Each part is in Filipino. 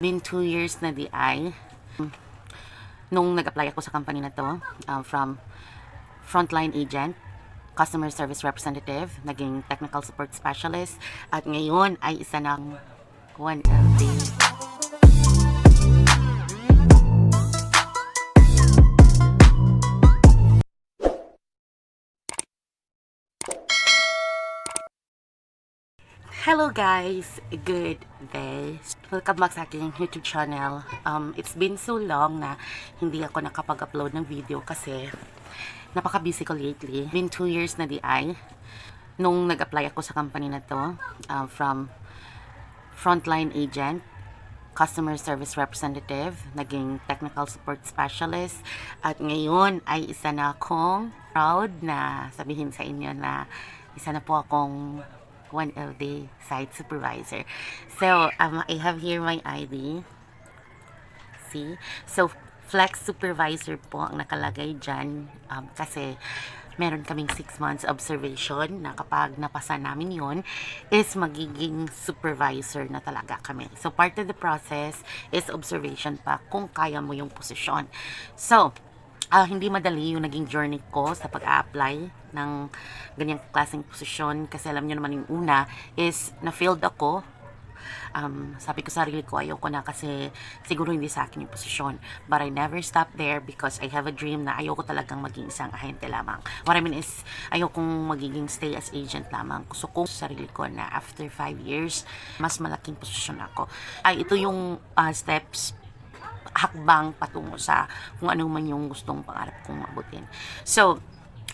been 2 years na di ay nung nag-apply ako sa company na to um, from frontline agent customer service representative naging technical support specialist at ngayon ay isa ng 1LD Hello guys! Good day! Welcome back sa aking YouTube channel. Um, it's been so long na hindi ako nakapag-upload ng video kasi napaka-busy ko lately. Been two years na di ay. Nung nag-apply ako sa company na to, uh, from frontline agent, customer service representative, naging technical support specialist, at ngayon ay isa na akong proud na sabihin sa inyo na isa na po akong one of the site supervisor. So, um, I have here my ID. See? So, flex supervisor po ang nakalagay dyan um, kasi meron kaming 6 months observation na kapag napasa namin yon is magiging supervisor na talaga kami. So, part of the process is observation pa kung kaya mo yung posisyon. So, ah, hindi madali yung naging journey ko sa pag-apply ng ganyang klaseng posisyon kasi alam nyo naman yung una is na-failed ako um, sabi ko sa sarili ko, ayoko na kasi siguro hindi sa akin yung posisyon. But I never stop there because I have a dream na ayoko talagang maging isang ahente lamang. What I mean is, ayokong magiging stay as agent lamang. Gusto ko sa sarili ko na after 5 years, mas malaking posisyon ako. Ay, ito yung ah, steps hakbang patungo sa kung ano man yung gustong pangarap kong mabutin. So,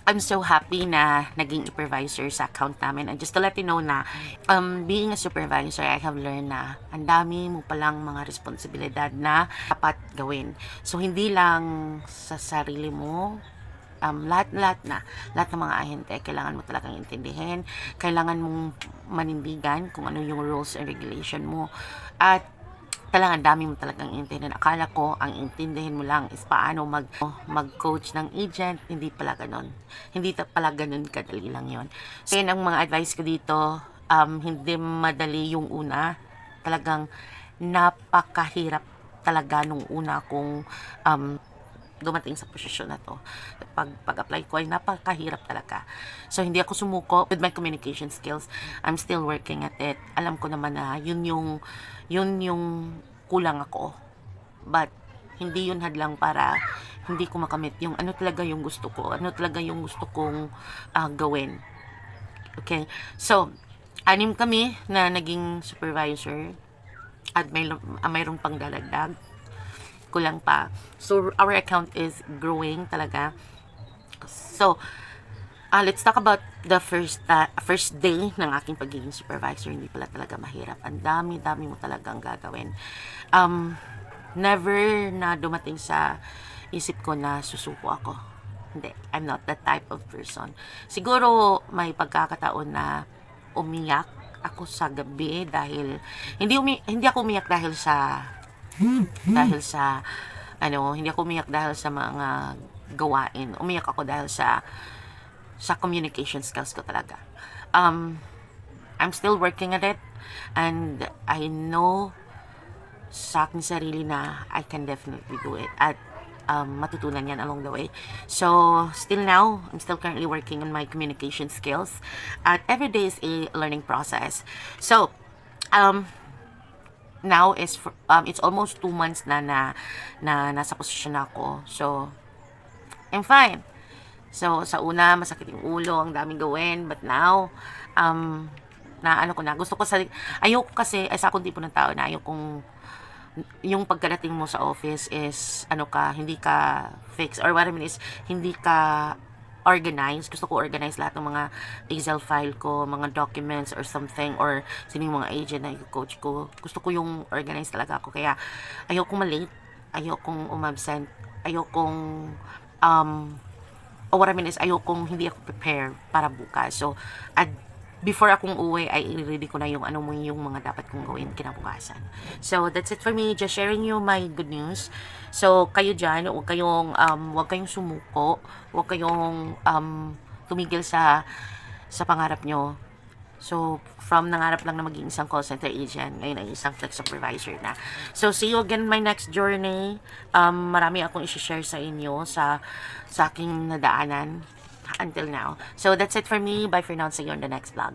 I'm so happy na naging supervisor sa account namin. And just to let you know na um, being a supervisor, I have learned na ang dami mo palang mga responsibilidad na dapat gawin. So, hindi lang sa sarili mo, um, lahat-lahat na, lahat ng mga ahente, kailangan mo talagang intindihin, kailangan mong manindigan kung ano yung rules and regulation mo. At talagang dami mo talagang intindihin. Akala ko, ang intindihin mo lang is paano mag, mag-coach ng agent. Hindi pala ganun. Hindi pala ganun kadali lang yon So, yun ang mga advice ko dito. Um, hindi madali yung una. Talagang napakahirap talaga nung una kung um, dumating sa posisyon na to. Pag, pag-apply ko ay napakahirap talaga. So, hindi ako sumuko with my communication skills. I'm still working at it. Alam ko naman na yun yung, yun yung kulang ako. But, hindi yun hadlang para hindi ko makamit yung ano talaga yung gusto ko. Ano talaga yung gusto kong ah, gawin. Okay? So, anim kami na naging supervisor at may, ah, mayroong pang dalagdag kulang pa. So, our account is growing talaga. So, uh, let's talk about the first uh, first day ng aking pagiging supervisor. Hindi pala talaga mahirap. Ang dami-dami mo talagang gagawin. Um, never na dumating sa isip ko na susuko ako. Hindi. I'm not that type of person. Siguro may pagkakataon na umiyak ako sa gabi dahil hindi umi hindi ako umiyak dahil sa dahil sa ano, hindi ako umiyak dahil sa mga gawain. Umiyak ako dahil sa sa communication skills ko talaga. Um, I'm still working at it and I know sa aking sarili na I can definitely do it at um, matutunan yan along the way. So, still now, I'm still currently working on my communication skills at every day is a learning process. So, um, now is for, um, it's almost two months na na, na nasa posisyon ako. So, I'm fine. So, sa una, masakit yung ulo, ang daming gawin. But now, um, na ano ko na, gusto ko sa, ayoko kasi, ay sa akong tipo ng tao na ayokong, yung pagkadating mo sa office is, ano ka, hindi ka fix, or what I mean is, hindi ka organized. Gusto ko organize lahat ng mga Excel file ko, mga documents or something, or sino yung mga agent na coach ko. Gusto ko yung organized talaga ako. Kaya, ayokong malate, ayokong umabsent, ayokong, um, or what I mean is, ayokong hindi ako prepare para bukas. So, at before akong uwi ay i-ready ko na yung ano mo yung mga dapat kong gawin kinabukasan. So that's it for me. Just sharing you my good news. So kayo diyan, wag kayong um wag kayong sumuko, wag kayong um tumigil sa sa pangarap nyo. So, from nangarap lang na maging isang call center agent, ngayon ay isang tech supervisor na. So, see you again my next journey. Um, marami akong isi-share sa inyo sa, sa aking nadaanan until now. So that's it for me. Bye for now. See you on the next vlog.